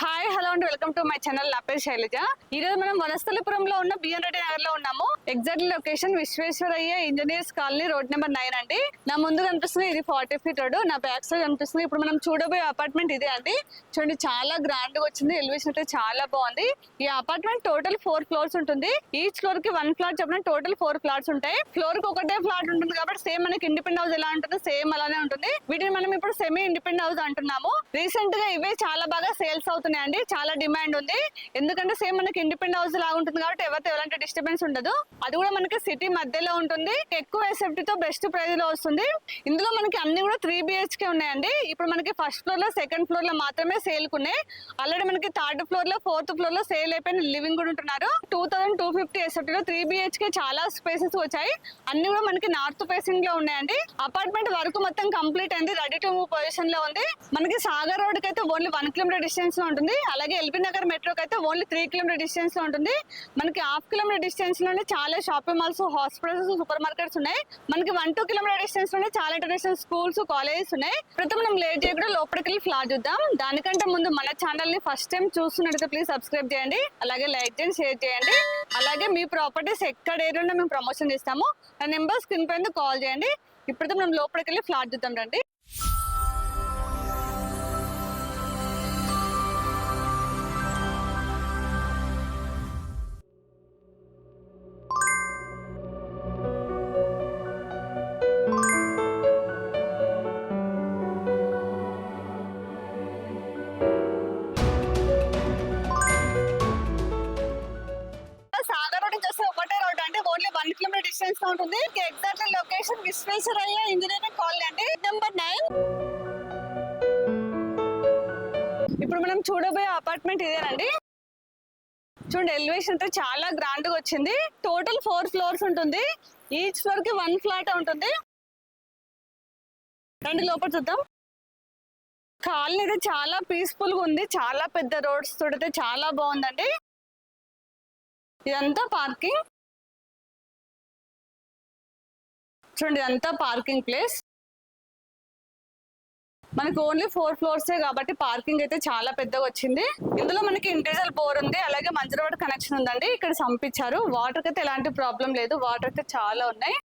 Hi hello and welcome to my channel నా పేరు శైలజ. ఈ రోజు మనం వనస్థలిపురంలో ఉన్న బిఎన్ రెడ్డి నగర్లో ఉన్నాము. Exact location Visvesvaraya engineers colony road number nine అండి. నా ముందు కనిపిస్తుంది ఇది ఫార్టీ ఫీట్ రోడ్ నా బ్యాక్ సైడ్ కనిపిస్తుంది. ఇప్పుడు మనం చూడబోయే అపార్ట్మెంట్ ఇదే అండి. చూడండి చాలా గ్రాండ్గా వచ్చింది. ఎలివేషన్ అయితే చాలా బాగుంది. ఈ అపార్ట్మెంట్ టోటల్ ఫోర్ ఫ్లోర్స్ ఉంటుంది. ఈచ్ ఫ్లోర్కి వన్ ఫ్లాట్ చెప్పిన టోటల్ ఫోర్ ఫ్లాట్స్ ఉంటాయి ఫ్లోర్కి ఒకటే ఫ్లాట్ ఉంటుంది కాబట్టి సేమ్ మనకి ఇండిపెండెంట్ హౌస్ ఎలా ఉంటుంది? సేమ్ అలానే ఉంటుంది. వీటిని మనం ఇప్పుడు సెమీ ఇండిపెండెంట్ హౌస్ అంటున్నాము. రీసెంట్గా ఇవే చాలా బాగా సేల్స్ అవుతున్నాయండి చాలా డిమాండ్ ఉంది. ఎందుకంటే సేమ్ మనకి ఇండిపెండెంట్ హౌస్ లాగా ఉంటుంది కాబట్టి ఎవరితో ఎలాంటి డిస్టర్బెన్స్ ఉండదు. అది కూడా మనకి సిటీ మధ్యలో ఉంటుంది. ఎక్కువ ఎసెప్టీ తో బెస్ట్ ప్రైస్లో వస్తుంది. ఇందులో మనకి అన్ని కూడా త్రీ బిహెచ్కే ఉన్నాయండి. ఇప్పుడు మనకి ఫస్ట్ ఫ్లోర్లో సెకండ్ ఫ్లోర్లో మాత్రమే సేల్ ఉన్నాయి ఆల్రెడీ మనకి థర్డ్ ఫ్లోర్లో ఫోర్త్ ఫ్లోర్లో సేల్ అయిపోయిన లివింగ్ కూడా ఉంటున్నారు. Two thousand two fifty SFT లో త్రీ బిహెచ్కే చాలా స్పేసెస్ వచ్చాయి. అన్ని కూడా మనకి నార్త్ ఫేసింగ్లో ఉన్నాయండి. అపార్ట్మెంట్ వరకు మొత్తం కంప్లీట్ అయింది. రెడీ టు మూవ్ పొజిషన్లో ఉంది. మనకి సాగర్ రోడ్కి అయితే ఓన్లీ వన్ కిలోమీటర్ డిస్టెన్స్లో ఉంటుంది. అలాగే ఎల్బీ నగర్ మెట్రోకి అయితే ఓన్లీ త్రీ కిలోమీటర్ డిస్టెన్స్లో ఉంటుంది. మనకి హాఫ్ కిలోమీటర్ డిస్టెన్స్లోనే చాలా shopping malls hospitals super markets ఉన్నాయి. మనకి వన్ టూ కిలోమీటర్ డిస్టెన్స్లోనే చాలా ఇంటర్నేషనల్ స్కూల్స్ కాలేజెస్ ఉన్నాయి. ప్రతి మనం లేట్ చేయకుండా లోపలికి వెళ్ళి ఫ్లాట్ చూద్దాం. దానికంటే ముందు మన ఛానల్ని ఫస్ట్ టైం చూస్తున్నట్టు ప్లీజ్ సబ్స్క్రైబ్ చేయండి. అలాగే లైక్ చేయండి షేర్ చేయండి. అలాగే మీ ప్రాపర్టీస్ ఎక్కడ ఏరియా మేము ప్రమోషన్ చేస్తాము ఆ నెంబర్ స్క్రీన్ పైన కాల్ చేయండి. ఇప్పుడైతే మనం లోపలికి వెళ్ళి ఫ్లాట్ చూద్దాం రండి. ఉంటుంది. Exact location Visvesvaraya engineering colony అండి. నెంబర్ నైన్ ఇప్పుడు మనం చూడబోయే అపార్ట్మెంట్ ఇదేనండి. చూడండి ఎలివేషన్ అయితే చాలా గ్రాండ్గా వచ్చింది. టోటల్ ఫోర్ ఫ్లోర్స్ ఉంటుంది. ఈచ్ ఫ్లోర్కి వన్ ఫ్లాట్ ఉంటుంది. రండి లోపల చూద్దాం. కాలనీ అయితే చాలా పీస్ఫుల్గా ఉంది. చాలా పెద్ద రోడ్స్ తోడైతే చాలా బాగుందండి. ఇదంతా పార్కింగ్ చూడండి ఇదంతా పార్కింగ్ ప్లేస్. మనకి ఓన్లీ ఫోర్ ఫ్లోర్స్ కాబట్టి పార్కింగ్ అయితే చాలా పెద్దగా వచ్చింది. ఇందులో మనకి ఇండివిజువల్ బోర్ ఉంది అలాగే మంజరవాడ కనెక్షన్ ఉందండి. ఇక్కడ సంపించారు. వాటర్ అయితే ఎలాంటి ప్రాబ్లం లేదు. వాటర్ అయితే చాలా ఉన్నాయి.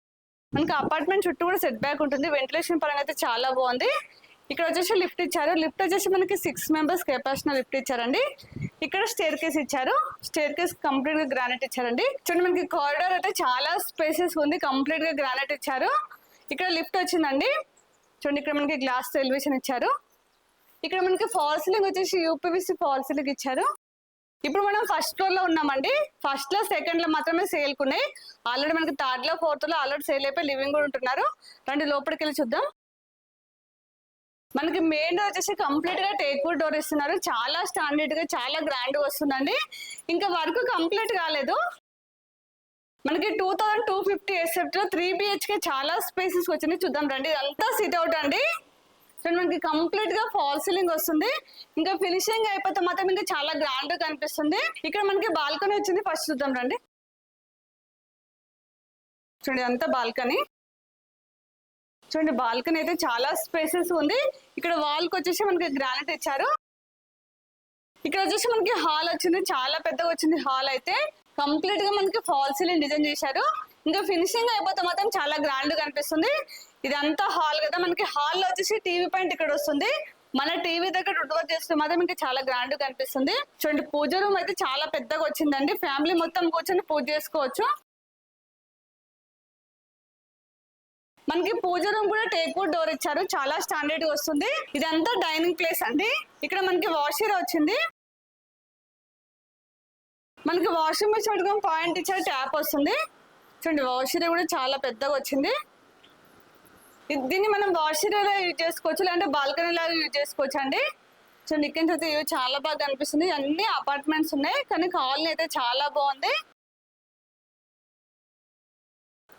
మనకి అపార్ట్మెంట్ చుట్టూ కూడా సెట్ బ్యాక్ ఉంటుంది. వెంటిలేషన్ పరంగా అయితే చాలా బాగుంది. ఇక్కడ వచ్చేసి లిఫ్ట్ ఇచ్చారు. లిఫ్ట్ వచ్చేసి మనకి సిక్స్ మెంబర్స్ కెపాసిటీ లిఫ్ట్ ఇచ్చారండి. ఇక్కడ స్టేర్ కేస్ ఇచ్చారు. స్టేర్ కేస్ కంప్లీట్గా గ్రానైట్ ఇచ్చారండి. చూడండి మనకి కారిడార్ అయితే చాలా స్పేసెస్ ఉంది. కంప్లీట్గా గ్రానైట్ ఇచ్చారు. ఇక్కడ లిఫ్ట్ వచ్చిందండి. చూడండి ఇక్కడ మనకి గ్లాస్ ఎలివేషన్ ఇచ్చారు. ఇక్కడ మనకి ఫాల్ సీలింగ్ వచ్చేసి యూపీవీసీ ఫాల్ సీలింగ్ ఇచ్చారు. ఇప్పుడు మనం ఫస్ట్ ఫ్లోర్లో ఉన్నామండి. ఫస్ట్లో సెకండ్లో మాత్రమే సేల్ ఉన్నాయి. ఆల్రెడీ మనకి థర్డ్లో ఫోర్త్లో ఆల్రెడీ సేల్ అయిపోయి లివింగ్ కూడా ఉంటున్నారు. రండి లోపలికి వెళ్ళి చూద్దాం. మనకి మెయిన్ డోర్ వచ్చేసి కంప్లీట్గా టేక్ వుడ్ డోర్ ఇస్తున్నారు చాలా స్టాండర్డ్గా చాలా గ్రాండ్గా వస్తుందండి. ఇంకా వర్క్ కంప్లీట్ కాలేదు. మనకి two thousand two fifty except three BHK చాలా స్పేసెస్ వచ్చింది చూద్దాం రండి. ఇదంతా సిట్ అవుట్ అండి. చూడండి మనకి కంప్లీట్గా ఫాల్ సీలింగ్ వస్తుంది. ఇంకా ఫినిషింగ్ అయిపోతే మాత్రం ఇంకా చాలా గ్రాండ్గా కనిపిస్తుంది. ఇక్కడ మనకి బాల్కనీ వచ్చింది. ఫస్ట్ చూద్దాం రండి. చూడండి అంతా బాల్కనీ చూడండి బాల్కనీ అయితే చాలా స్పేసెస్ ఉంది. ఇక్కడ వాల్కి వచ్చేసి మనకి గ్రానైట్ ఇచ్చారు. ఇక్కడ వచ్చేసి మనకి హాల్ వచ్చింది చాలా పెద్దగా వచ్చింది హాల్ అయితే. కంప్లీట్గా మనకి ఫాల్ సీలింగ్ డిజైన్ చేశారు. ఇంకా ఫినిషింగ్ అయిపోతే మాత్రం చాలా గ్రాండ్ కనిపిస్తుంది. ఇదంతా హాల్ కదా మనకి హాల్లో వచ్చేసి టీవీ పాయింట్ ఇక్కడ వస్తుంది. మన టీవీ దగ్గర రుడ్వర్క్ చేస్తే మాత్రం ఇంకా చాలా గ్రాండ్ కనిపిస్తుంది. చూడండి పూజ రూమ్ అయితే చాలా పెద్దగా వచ్చిందండి. ఫ్యామిలీ మొత్తం కూర్చొని పూజ చేసుకోవచ్చు. మనకి పూజ రూమ్ కూడా టేక్ వుడ్ డోర్ ఇచ్చారు. చాలా స్టాండర్డ్గా వస్తుంది. ఇదంతా డైనింగ్ ప్లేస్ అండి. ఇక్కడ మనకి వాషర్ వచ్చింది. మనకి వాషింగ్ మెషిన్ పెట్టుకొని పాయింట్ ఇచ్చారు. ట్యాప్ వస్తుంది. చూడండి వాషర్ కూడా చాలా పెద్దగా వచ్చింది. దీన్ని మనం వాషర్ యూజ్ చేసుకోవచ్చు? లేదంటే బాల్కనీ లాగా యూజ్ చేసుకోవచ్చు అండి? చూడండి ఇక్కడ చాలా బాగా కనిపిస్తుంది. అన్ని అపార్ట్మెంట్స్ ఉన్నాయి. కానీ కాలనీ అయితే చాలా బాగుంది.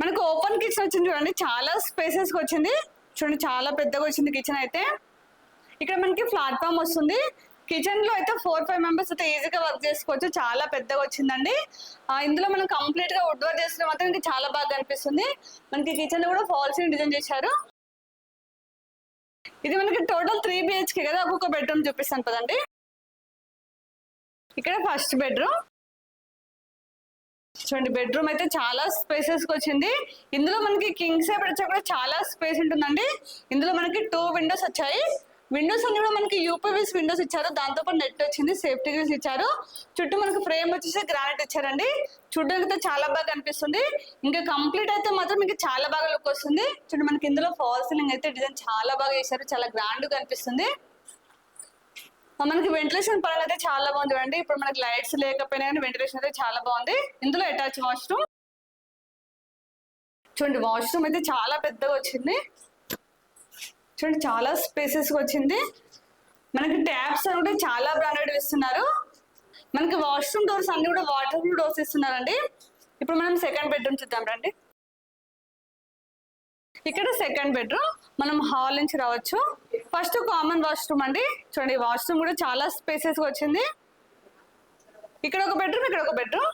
మనకు ఓపెన్ కిచెన్ వచ్చింది చూడండి. చాలా స్పేసెస్ వచ్చింది. చూడండి చాలా పెద్దగా వచ్చింది కిచెన్ అయితే. ఇక్కడ మనకి ప్లాట్ఫామ్ వస్తుంది. కిచెన్లో అయితే ఫోర్ ఫైవ్ మెంబర్స్ అయితే ఈజీగా వర్క్ చేసుకోవచ్చు. చాలా పెద్దగా వచ్చిందండి. ఇందులో మనం కంప్లీట్గా వుడ్ వర్క్ చేసిన మాత్రం ఇంకా చాలా బాగా కనిపిస్తుంది. మనకి కిచెన్ కూడా ఫాల్స్ డిజైన్ చేశారు. ఇది మనకి టోటల్ త్రీ బిహెచ్కే కదా. ఒక్కొక్క బెడ్రూమ్ చూపిస్తాను కదండి ఇక్కడ ఫస్ట్ బెడ్రూమ్ చూడండి బెడ్రూమ్ అయితే చాలా స్పేసెస్కి వచ్చింది. ఇందులో మనకి కింగ్ సైడ్ వచ్చా కూడా చాలా స్పేస్ ఉంటుందండి. ఇందులో మనకి టూ విండోస్ వచ్చాయి. విండోస్ అన్ని కూడా మనకి యూపీవీస్ విండోస్ ఇచ్చారు. దాంతో పాటు నెట్ వచ్చింది సేఫ్టీ గ్రిల్స్ ఇచ్చారు. చుట్టూ మనకి ఫ్రేమ్ వచ్చేసి గ్రానైట్ ఇచ్చారండి. చూడడానికి చాలా బాగా అనిపిస్తుంది ఇంకా కంప్లీట్ అయితే మాత్రం మీకు చాలా బాగా లుక్ వస్తుంది. చూడండి మనకి ఇందులో ఫాల్ సీలింగ్ అయితే డిజైన్ చాలా బాగా చేశారు. చాలా గ్రాండ్గా అనిపిస్తుంది మనకి వెంటిలేషన్ పరంగా అయితే చాలా బాగుంది చూడండి ఇప్పుడు మనకి లైట్స్ లేకపోయినా కానీ వెంటిలేషన్ అయితే చాలా బాగుంది. ఇందులో అటాచ్ వాష్రూమ్ చూడండి వాష్రూమ్ అయితే చాలా పెద్దగా వచ్చింది. చూడండి చాలా స్పేసెస్ వచ్చింది. మనకి ట్యాప్స్ అని కూడా చాలా బ్రాండెడ్ ఇస్తున్నారు. మనకి వాష్రూమ్ డోర్స్ అన్ని కూడా వాటర్ డోర్స్ ఇస్తున్నారండి. ఇప్పుడు మనం సెకండ్ బెడ్రూమ్ చూద్దాం రండి. ఇక్కడ సెకండ్ బెడ్రూమ్. మనం హాల్ నుంచి రావచ్చు. ఫస్ట్ కామన్ వాష్రూమ్ అండి. చూడండి వాష్రూమ్ కూడా చాలా స్పేసెస్ వచ్చింది. ఇక్కడ ఒక బెడ్రూమ్ ఇక్కడ ఒక బెడ్రూమ్.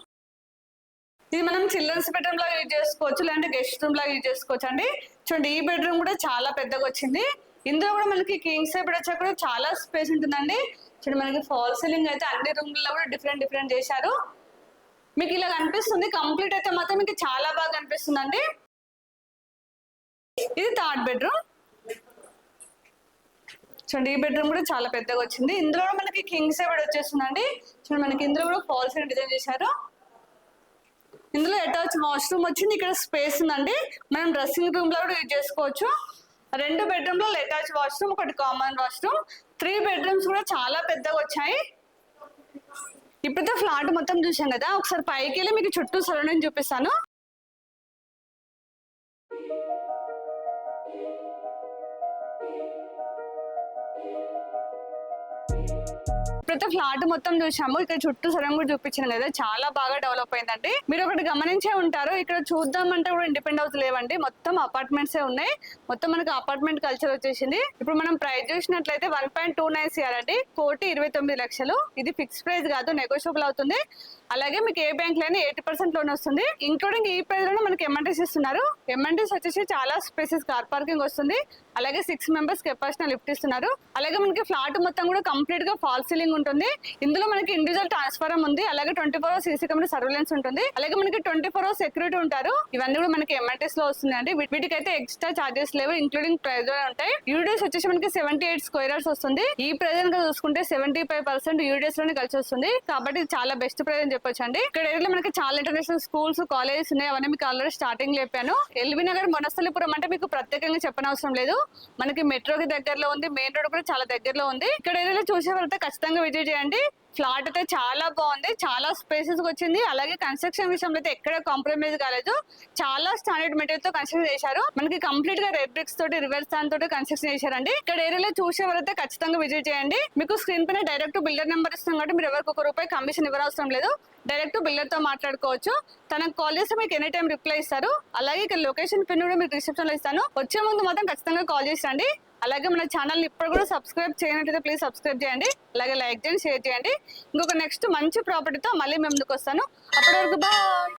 ఇది మనం చిల్డ్రన్స్ బెడ్రూమ్ లాగా యూజ్ చేసుకోవచ్చు లేదంటే గెస్ట్ రూమ్ లాగా యూజ్ చేసుకోవచ్చు అండి. చూడండి ఈ బెడ్రూమ్ కూడా చాలా పెద్దగా వచ్చింది. ఇందులో కూడా మనకి కింగ్ సైడ్ బెడ్ వచ్చా కూడా చాలా స్పేస్ ఉంటుందండి. చూడండి మనకి ఫాల్ సీలింగ్ అయితే అన్ని రూమ్లలో కూడా డిఫరెంట్ డిఫరెంట్ చేశారు. మీకు ఇలా కనిపిస్తుంది. కంప్లీట్ అయితే మాత్రం మీకు చాలా బాగా అనిపిస్తుంది అండి ఇది థర్డ్ బెడ్రూమ్. చూడండి ఈ బెడ్రూమ్ కూడా చాలా పెద్దగా వచ్చింది. ఇందులో కూడా మనకి కింగ్ సైడ్ వచ్చేస్తుందండి. చూడండి మనకి ఇందులో కూడా ఫాల్స్ డిజైన్ చేశారు. ఇందులో అటాచ్ వాష్రూమ్ వచ్చింది. ఇక్కడ స్పేస్ ఉందండి. మనం డ్రెస్సింగ్ రూమ్లో కూడా యూజ్ చేసుకోవచ్చు. రెండు బెడ్రూమ్లో అటాచ్ వాష్రూమ్ ఒకటి కామన్ వాష్రూమ్. త్రీ బెడ్రూమ్స్ కూడా చాలా పెద్దగా వచ్చాయి. ఇప్పుడైతే ఫ్లాట్ మొత్తం చూసాం కదా. ఒకసారి పైకి వెళ్ళి మీకు చుట్టూ సరౌండింగ్ చూపిస్తాను. అయితే ఫ్లాట్ మొత్తం చూసాము. ఇక్కడ చుట్టూ సరం కూడా చూపించాను కదా చాలా బాగా డెవలప్ అయిందండి. మీరు ఒకటి గమనించే ఉంటారు. ఇక్కడ చూద్దామంటే కూడా ఇండిపెండ్ హౌస్ లేవండి. మొత్తం అపార్ట్మెంట్స్ ఉన్నాయి. మొత్తం మనకి అపార్ట్మెంట్ కల్చర్ వచ్చేసింది. ఇప్పుడు మనం ప్రైస్ చూసినట్లయితే వన్ పాయింట్ టూ నైన్ చేయాలండి కోటి ఇరవై తొమ్మిది లక్షలు. ఇది ఫిక్స్ ప్రైస్ కాదు నెగోషియబుల్ అవుతుంది. అలాగే మీకు ఏ బ్యాంక్లోనే ఎయిటీ పర్సెంట్ లోన్ వస్తుంది. ఇంక్లూడింగ్ ఈ ప్రైస్లోనే మనకి ఎంఎన్టీస్ ఇస్తున్నారు. ఎంఎన్టీస్ వచ్చేసి చాలా స్పేసెస్ కార్ పార్కింగ్ వస్తుంది. అలాగే సిక్స్ మెంబర్స్ కెపాసిటీ లిఫ్ట్ ఇస్తున్నారు. అలాగే మనకి ఫ్లాట్ మొత్తం కూడా కంప్లీట్గా ఫాల్ సీలింగ్ ఉంటుంది. ఇందులో మనకి ఇండివిజువల్ ట్రాన్స్ఫారం ఉంది. అలాగే twenty four hours CC camera surveillance ఉంటుంది. అలాగే మనకి ట్వంటీ ఫోర్ అవర్స్ సెక్యూరిటీ ఉంటారు. ఇవన్నీ కూడా మనకి ఎంఎన్టీస్లో వస్తుందండి వీటికైతే ఎక్స్ట్రా చార్జెస్ లేవు ఇంక్లూడింగ్ ప్రైస్ ఉంటాయి. యూడిఎస్ వచ్చేసి మనకి సెవెంటీ ఎయిట్ స్క్వేర్ అవర్స్ వస్తుంది. ఈ ప్రైస్ కనుక చూసుకుంటే సెవెంటీ ఫైవ్ పర్సెంట్ యూడిఎస్లోనే కలిసి వస్తుంది. కాబట్టి చాలా బెస్ట్ ప్రైస్ అని చెప్పొచ్చు అండి. ఇక్కడ ఏరియాలో మనకి చాలా ఇంటర్నేషనల్ స్కూల్స్ కాలేజెస్ ఉన్నాయి. అవన్నీ మీకు ఆల్రెడీ స్టార్టింగ్ చెప్పాను. ఎల్బీ నగర్ మొనస్థలిపురం అంటే మీకు ప్రత్యేకంగా చెప్పనవసరం లేదు. మనకి మెట్రోకి దగ్గరలో ఉంది మెయిన్ రోడ్ కూడా చాలా దగ్గరలో ఉంది. ఇక్కడ ఏదైనా చూసే వాళ్ళతో ఖచ్చితంగా విజిట్ చేయండి. ఫ్లాట్ అయితే చాలా బాగుంది. చాలా స్పేసెస్ వచ్చింది. అలాగే కన్స్ట్రక్షన్ విషయంలో అయితే ఎక్కడ కాంప్రమైజ్ కాలేదు. చాలా స్టాండర్డ్ మెటీరియల్తో కన్స్ట్రక్షన్ చేశారు. మనకి కంప్లీట్గా రెడ్ బ్రిక్స్ తోటి రివర్స్ దాని తోటి కన్స్ట్రక్షన్ చేశారండి. ఇక్కడ ఏరియాలో చూసే వాళ్ళైతే ఖచ్చితంగా విజిట్ చేయండి. మీకు స్క్రీన్ పైన డైరెక్ట్ బిల్డర్ నెంబర్ ఇస్తాం కాబట్టి మీరు ఎవరికి ఒక రూపాయి కమిషన్ ఇవ్వనవసరం లేదు. డైరెక్ట్ బిల్డర్తో మాట్లాడుకోవచ్చు. తనకు కాల్ చేస్తే మీకు ఎనీ టైం రిప్లై ఇస్తారు. అలాగే ఇక్కడ లొకేషన్ పిన్ కూడా మీకు రిసెప్షన్లో ఇస్తాను. వచ్చే ముందు మాత్రం ఖచ్చితంగా కాల్ చేసి రండి. అలాగే మన ఛానల్ ఇప్పుడు కూడా సబ్స్క్రైబ్ చేయనట్లయితే ప్లీజ్ సబ్స్క్రైబ్ చేయండి. అలాగే లైక్ చేయండి షేర్ చేయండి. ఇంకొక నెక్స్ట్ మంచి ప్రాపర్టీతో మళ్ళీ మేము ముందుకు వస్తాను. అప్పటి వరకు బాయ్